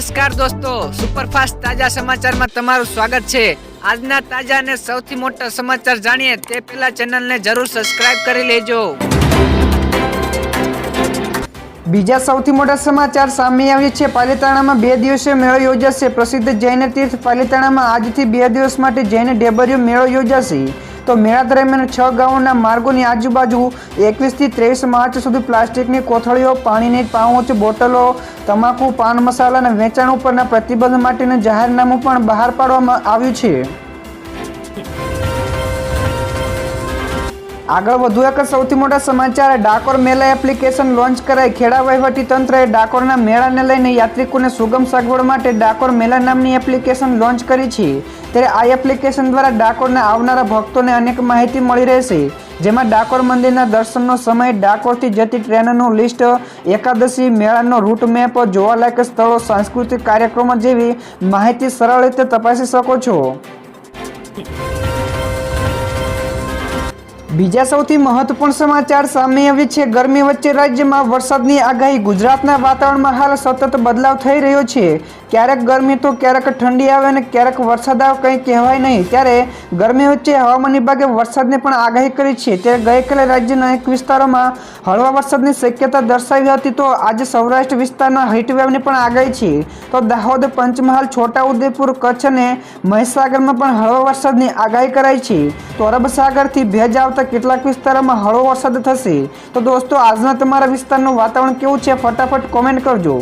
નમસ્કાર દોસ્તો, સુપરફાસ્ટ તાજા સમાચારમાં તમારું સ્વાગત છે. આજના તાજા અને સૌથી મોટા સમાચાર જાણીએ તે પહેલા ચેનલને જરૂર સબસ્ક્રાઇબ કરી લેજો. બીજા સૌથી મોટા સમાચાર સામે આવ્યું છે. પાલિતાણામાં બે દિવસીય મેળો યોજાશે. પ્રસિદ્ધ જૈન તીર્થ પાલિતાણામાં આજથી બે દિવસ માટે જૈન ડેબરીયો મેળો યોજાશે. તો મેળા દરમિયાન છ ગામોના માર્ગોની આજુબાજુ એકવીસથી ત્રેવીસ માર્ચ સુધી પ્લાસ્ટિકની કોથળીઓ, પાણીની પાઉચ બોટલો, તમાકુ, પાન મસાલાના વેચાણ ઉપરના પ્રતિબંધ માટેનું જાહેરનામું પણ બહાર પાડવામાં આવ્યું છે. આગળ વધુ એક સૌથી મોટા સમાચાર, ડાકોર મેલા એપ્લિકેશન લોન્ચ કરાઈ. ખેડા વહીવટી તંત્રએ ડાકોરના મેળાને લઈને યાત્રિકોને સુગમ સગવડ માટે ડાકોર મેલા નામની એપ્લિકેશન લોન્ચ કરી છે. ત્યારે આ એપ્લિકેશન દ્વારા ડાકોરના આવનારા ભક્તોને અનેક માહિતી મળી રહેશે. જેમાં ડાકોર મંદિરના દર્શનનો સમય, ડાકોરથી જતી ટ્રેનનું લિસ્ટ, એકાદશી મેળાનો રૂટ મેપ, જોવાલાયક સ્થળો, સાંસ્કૃતિક કાર્યક્રમો જેવી માહિતી સરળ રીતે તપાસી શકો છો. બીજા સૌથી મહત્વપૂર્ણ સમાચાર સામે આવે છે. ગરમી વચ્ચે રાજ્યમાં વરસાદની આગાહી, ગુજરાતના વાતાવરણમાં હાલ સતત બદલાવ થઈ રહ્યો છે. ક્યારેક ગરમી તો ક્યારેક ઠંડી આવે અને ક્યારેક વરસાદ આવે, કંઈ કહેવાય નહીં. ત્યારે ગરમી વચ્ચે હવામાન વિભાગે વરસાદની પણ આગાહી કરી છે. ત્યારે ગઈકાલે રાજ્યના અનેક વિસ્તારોમાં હળવા વરસાદની શક્યતા દર્શાવી હતી. તો આજે સૌરાષ્ટ્ર વિસ્તારના હીટવેવની પણ આગાહી છે. તો દાહોદ, પંચમહાલ, છોટાઉદેપુર, કચ્છ અને મહીસાગરમાં પણ હળવા વરસાદની આગાહી કરાઈ છે. તો અરબ સાગરથી ભેજ આવતા કેટલાક વિસ્તારોમાં હળવો વરસાદ થશે. તો દોસ્તો, આજના તમારા વિસ્તારનું વાતાવરણ કેવું છે? ફટાફટ કોમેન્ટ કરજો.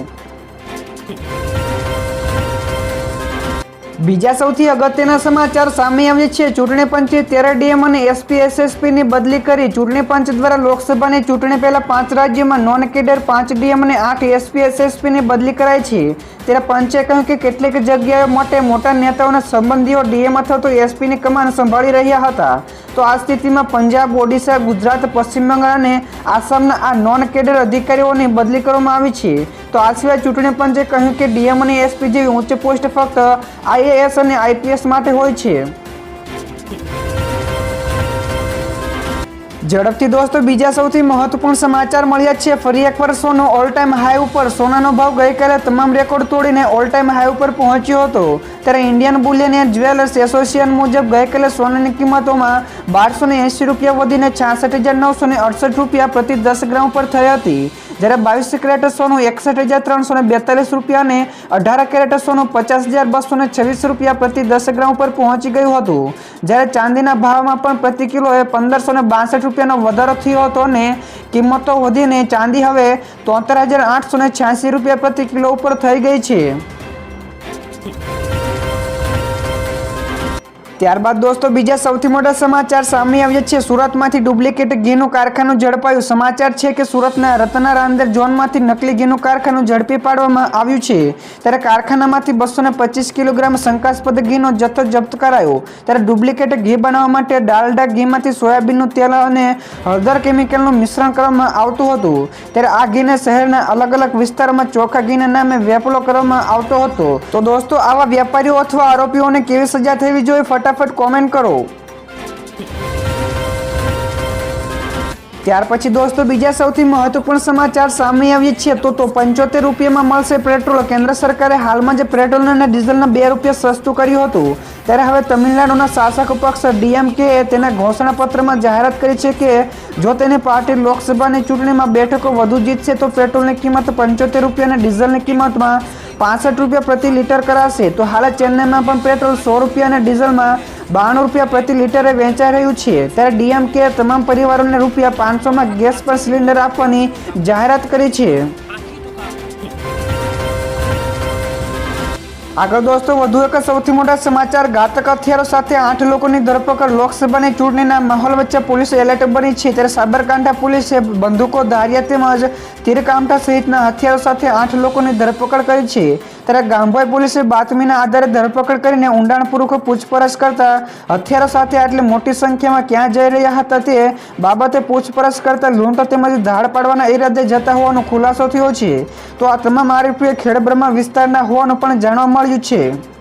બીજા સૌથી અગત્યના સમાચાર સામે આવ્યા છે. ચૂંટણી પંચે તેર ડીએમ અને એસપી, એસએસપીની બદલી કરી. ચૂંટણી પંચ દ્વારા લોકસભાની ચૂંટણી પહેલા પાંચ રાજ્યમાં નોન કેડર પાંચ ડીએમ અને આઠ એસપી, એસએસપીની બદલી કરાઈ છે. ત્યારે પંચે કહ્યું કે કેટલીક જગ્યાઓ માટે મોટા નેતાઓના સંબંધીઓ ડીએમ અથવા તો એસપીની કમાન સંભાળી રહ્યા હતા. તો આ સ્થિતિમાં પંજાબ, ઓડિશા, ગુજરાત, પશ્ચિમ બંગાળ અને આસામના આ નોન કેડર અધિકારીઓની બદલી કરવામાં આવી છે. તો આ સિવાય ચૂંટણી પંચે કહ્યું કે ડીએમ અને એસપી જેવી ઉચ્ચ પોસ્ટ ફક્ત આઈએએસ અને આઈપીએસ માટે હોય છે. ઝડપથી દોસ્તો, બીજા સૌથી મહત્વપૂર્ણ સમાચાર મળ્યા છે. ફરી એકવાર સોનો ઓલ ટાઈમ હાઈ ઉપર સોનાનો ભાવ ગઈકાલે તમામ રેકોર્ડ તોડીને ઓલ ટાઈમ હાઈ ઉપર પહોંચ્યો હતો. ત્યારે Indian bullion and jewellers association મુજબ ગઈકાલે સોનાની કિંમતોમાં બારસો રૂપિયા વધીને છાસઠ હજાર નવસો અડસઠ રૂપિયા પ્રતિ દસ ગ્રામ પર થઈ હતી. જ્યારે બાવીસ કેરેટ સોનું એકસઠ હજાર ત્રણસો ને બેતાલીસ રૂપિયા અને અઢાર કેરેટ સોનું પચાસ હજાર બસો ને છવ્વીસ રૂપિયા પ્રતિ દસ ગ્રામ ઉપર પહોંચી ગયું હતું. જ્યારે ચાંદીના ભાવમાં પણ પ્રતિ કિલોએ પંદરસો ને બાસઠ રૂપિયાનો વધારો થયો હતો અને કિંમતો વધીને ચાંદી હવે તોતેર હજાર આઠસો ને છ્યાસી રૂપિયા પ્રતિ કિલો ઉપર થઈ ગઈ છે. ત્યારબાદ દોસ્તો બીજા સૌથી મોટા સમાચાર સામે આવ્યા છે. સુરતમાંથી ડુપ્લિકેટ ઘીનું કારખાનું ઝડપાયું. સમાચાર છે કે સુરતના રતના રાંદેર ઝોનમાંથી નકલી ઘીનું કારખાનું ઝડપી પાડવામાં આવ્યું છે. ત્યારે કારખાનામાંથી બસો કિલોગ્રામ શંકાસ્પદ ઘીનો જથ્થો જપ્ત કરાયો. ત્યારે ડુપ્લિકેટ ઘી બનાવવા માટે ડાલડા ઘીમાંથી સોયાબીનનું તેલ અને હળદર કેમિકલનું મિશ્રણ કરવામાં આવતું હતું. ત્યારે આ ઘીને શહેરના અલગ અલગ વિસ્તારોમાં ચોખા ઘીના નામે વેપલો કરવામાં આવતો હતો. તો દોસ્તો, આવા વેપારીઓ અથવા આરોપીઓને કેવી સજા થવી જોઈએ? ફટાફટ કોમેન્ટ કરો. ત્યાર પછી દોસ્તો, બીજા સૌથી મહત્વપૂર્ણ સમાચાર સામે આવીએ છીએ તો તો પંચોતેર રૂપિયામાં મળશે પેટ્રોલ. કેન્દ્ર સરકારે હાલમાં જે પેટ્રોલ અને ડીઝલના બે રૂપિયા સસ્તું કર્યું હતું, ત્યારે હવે તમિલનાડુના શાસક પક્ષ ડીએમકે તેના ઘોષણાપત્રમાં જાહેરાત કરી છે કે, જો તેની પાર્ટી લોકસભાની ચૂંટણીમાં બેઠકો વધુ જીતશે, તો પેટ્રોલની કિંમત પંચોતેર રૂપિયા અને ડીઝલની કિંમતમાં પાસઠ રૂપિયા પ્રતિ લીટર કરાશે, તો હાલ ચેન્નઈમાં પણ પેટ્રોલ સો રૂપિયા અને ડીઝલમાં બાણું રૂપિયા પ્રતિ લીટરે વેચાઈ રહ્યું છે. ત્યારે ડીએમકે તમામ પરિવારોને રૂપિયા પાંચસોમાં ગેસ પર સિલિન્ડર આપવાની જાહેરાત કરી છે. આગળ દોસ્તો, વધુ એક સૌથી મોટા સમાચાર. ઘાતક હથિયારો સાથે આઠ લોકોની ધરપકડ. લોકસભાની ચૂંટણીના માહોલ વચ્ચે પોલીસ એલર્ટ બની છે. ત્યારે સાબરકાંઠા પોલીસે બંદૂકો, ધારિયા તેમજ તીરકામઠા સહિતના હથિયારો સાથે આઠ લોકોની ધરપકડ કરી છે. ત્યારે ગામભાઈ પોલીસે બાતમીના આધારે ધરપકડ કરીને ઊંડાણપૂર્વક પૂછપરછ કરતા હથિયારો સાથે આટલી મોટી સંખ્યામાં ક્યાં જઈ રહ્યા હતા તે બાબતે પૂછપરછ કરતા લૂંટો તેમજ ધાડ પાડવાના ઈરાદે જતા હોવાનો ખુલાસો થયો છે. તો આ તમામ આરોપીઓ ખેડબ્રહ્મા વિસ્તારના હોવાનું પણ જાણવા મળ્યું છે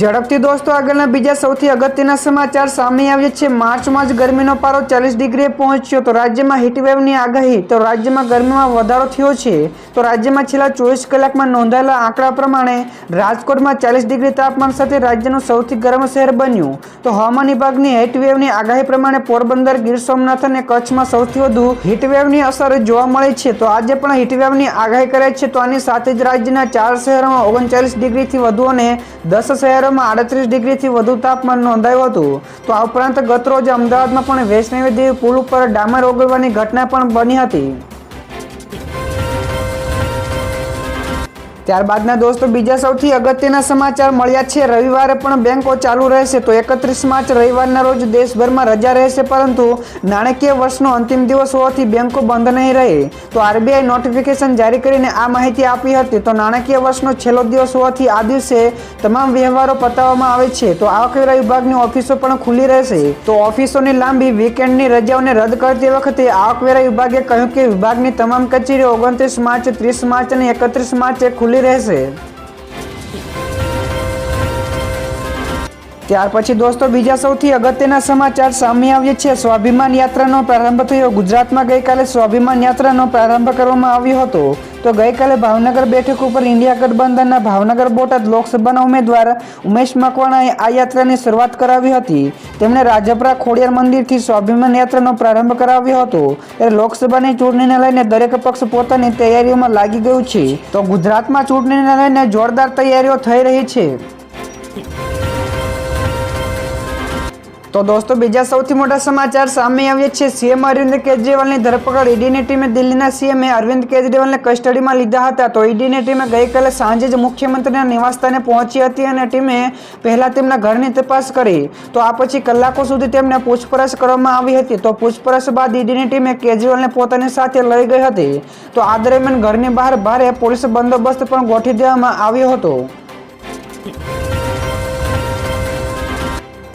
ઝડપથી દોસ્તો, આગળના બીજા સૌથી અગત્યના સમાચાર સામે આવ્યા છે. માર્ચમાં જ ગરમીનો પારો ચાલીસ ડિગ્રીએ પહોંચ્યો. તો રાજ્યમાં હીટવેવની આગાહી. તો રાજ્યમાં ગરમીમાં વધારો થયો છે. તો રાજ્યમાં છેલ્લા ચોવીસ કલાકમાં નોંધાયેલા આંકડા પ્રમાણે રાજકોટમાં ચાલીસ ડિગ્રી તાપમાન સાથે રાજ્યનું સૌથી ગરમ શહેર બન્યું. તો હવામાન વિભાગની હીટવેવની આગાહી પ્રમાણે પોરબંદર, ગીર સોમનાથ અને કચ્છમાં સૌથી વધુ હીટવેવની અસર જોવા મળે છે. તો આજે પણ હીટવેવની આગાહી કરે છે. તો આની સાથે જ રાજ્યના ચાર શહેરોમાં ઓગણચાલીસ ડિગ્રીથી વધુ અને દસ શહેરોમાં આડત્રીસ ડિગ્રીથી વધુ તાપમાન નોંધાયું હતું. તો આ ઉપરાંત ગતરોજ અમદાવાદમાં પણ વૈષ્ણવી દેવી પુલ ઉપર ડામર ઓગળવાની ઘટના પણ બની હતી. ત્યારબાદના દોસ્તો, બીજા સૌથી અગત્યના સમાચાર મળ્યા છે. રવિવારે પણ બેંકો ચાલુ રહેશે તો એકત્રીસ માર્ચ રવિવારના રોજ દેશભરમાં રજા રહેશે, પરંતુ નાણાકીય વર્ષનો અંતિમ દિવસ હોવાથી બેંકો બંધ નહીં રહે. તો આરબીઆઈ નોટિફિકેશન જારી કરીને આ માહિતી આપી હતી. તો નાણાકીય વર્ષનો છેલ્લો દિવસ હોવાથી આ દિવસે તમામ વ્યવહારો પતાવવામાં આવે છે. તો આવકવેરા વિભાગની ઓફિસો પણ ખુલ્લી રહેશે. તો ઓફિસોની લાંબી વીકેન્ડની રજાઓને રદ કરતી વખતે આવકવેરા વિભાગે કહ્યું કે વિભાગની તમામ કચેરીઓ ઓગણત્રીસ માર્ચ, ત્રીસ માર્ચ અને એકત્રીસ માર્ચે ખુલ્લી રહેશે ત્યાર પછી દોસ્તો, બીજા સૌથી અગત્યના સમાચાર સામે આવ્યા છે. સ્વાભિમાન યાત્રાનો પ્રારંભ થયો. ગુજરાતમાં ગઈકાલે સ્વાભિમાન યાત્રાનો પ્રારંભ કરવામાં આવ્યો હતો. તો ગઈકાલે ભાવનગર બેઠક ઉપર ઇન્ડિયા ગઠબંધનના ભાવનગર બોટાદ લોકસભાના ઉમેદવાર ઉમેશ મકવાણાએ આ યાત્રાની શરૂઆત કરાવી હતી. તેમણે રાજપરા ખોડિયાર મંદિરથી સ્વાભિમાન યાત્રાનો પ્રારંભ કરાવ્યો હતો. ત્યારે લોકસભાની ચૂંટણીને લઈને દરેક પક્ષ પોતાની તૈયારીઓમાં લાગી ગયું છે. તો ગુજરાતમાં ચૂંટણીને લઈને જોરદાર તૈયારીઓ થઈ રહી છે. તો દોસ્તો, બીજા સૌથી મોટા સમાચાર સામે આવ્યા છે. સીએમ અરવિંદ કેજરીવાલની ધરપકડ. ઈડીની ટીમે દિલ્હીના સીએમએ અરવિંદ કેજરીવાલને કસ્ટડીમાં લીધા હતા. તો ઈડીની ટીમે ગઈકાલે સાંજે જ મુખ્યમંત્રીના નિવાસસ્થાને પહોંચી હતી અને ટીમે પહેલાં તેમના ઘરની તપાસ કરી. તો આ પછી કલાકો સુધી તેમને પૂછપરછ કરવામાં આવી હતી. તો પૂછપરછ બાદ ઈડીની ટીમે કેજરીવાલને પોતાની સાથે લઈ ગઈ હતી. તો આ દરમિયાન ઘરની બહાર ભારે પોલીસ બંદોબસ્ત પણ ગોઠવી દેવામાં આવ્યો હતો.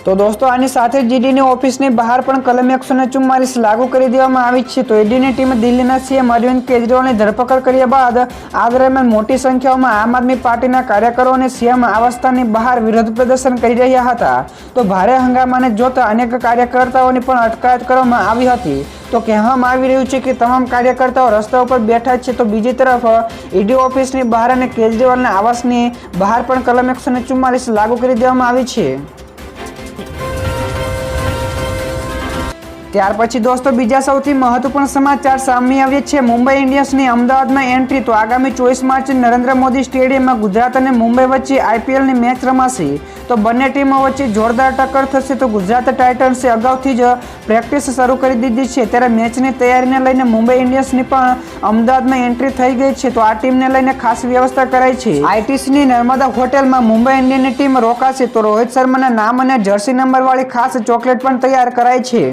તો દોસ્તો, આની સાથે જ ઈડીની ઓફિસની બહાર પણ કલમ એકસો ને ચુમ્માલીસ લાગુ કરી દેવામાં આવી છે. તો ઈડીની ટીમે દિલ્હીના સીએમ અરવિંદ કેજરીવાલની ધરપકડ કર્યા બાદ આ દરમિયાન મોટી સંખ્યામાં આમ આદમી પાર્ટીના કાર્યકરો અને સીએમ આવાસસ્થાનની બહાર વિરોધ પ્રદર્શન કરી રહ્યા હતા. તો ભારે હંગામાને જોતા અનેક કાર્યકર્તાઓની પણ અટકાયત કરવામાં આવી હતી. તો કહેવામાં આવી રહ્યું છે કે તમામ કાર્યકર્તાઓ રસ્તા ઉપર બેઠા છે. તો બીજી તરફ, ઈડી ઓફિસની બહાર અને કેજરીવાલના આવાસની બહાર પણ કલમ એકસો ને ચુમ્માલીસ લાગુ કરી દેવામાં આવી છે. ત્યાર પછી દોસ્તો, બીજા સૌથી મહત્વપૂર્ણ સમાચાર સામે આવ્યા છે. મુંબઈ ઇન્ડિયન્સની અમદાવાદમાં એન્ટ્રી, તો આગામી ચોવીસ માર્ચે નરેન્દ્ર મોદી સ્ટેડિયમમાં ગુજરાત અને મુંબઈ વચ્ચે આઈપીએલની મેચ રમાશે. તો બંને ટીમો વચ્ચે જોરદાર ટક્કર થશે. તો ગુજરાત ટાઇટન્સે અગાઉથી જ પ્રેક્ટિસ શરૂ કરી દીધી છે. ત્યારે મેચની તૈયારીને લઈને મુંબઈ ઇન્ડિયન્સની પણ અમદાવાદમાં એન્ટ્રી થઈ ગઈ છે. તો આ ટીમને લઈને ખાસ વ્યવસ્થા કરાઈ છે. આઈટીસીની નર્મદા હોટેલમાં મુંબઈ ઇન્ડિયનની ટીમ રોકાશે. તો રોહિત શર્માના નામ અને જર્સી નંબરવાળી ખાસ ચોકલેટ પણ તૈયાર કરાઈ છે.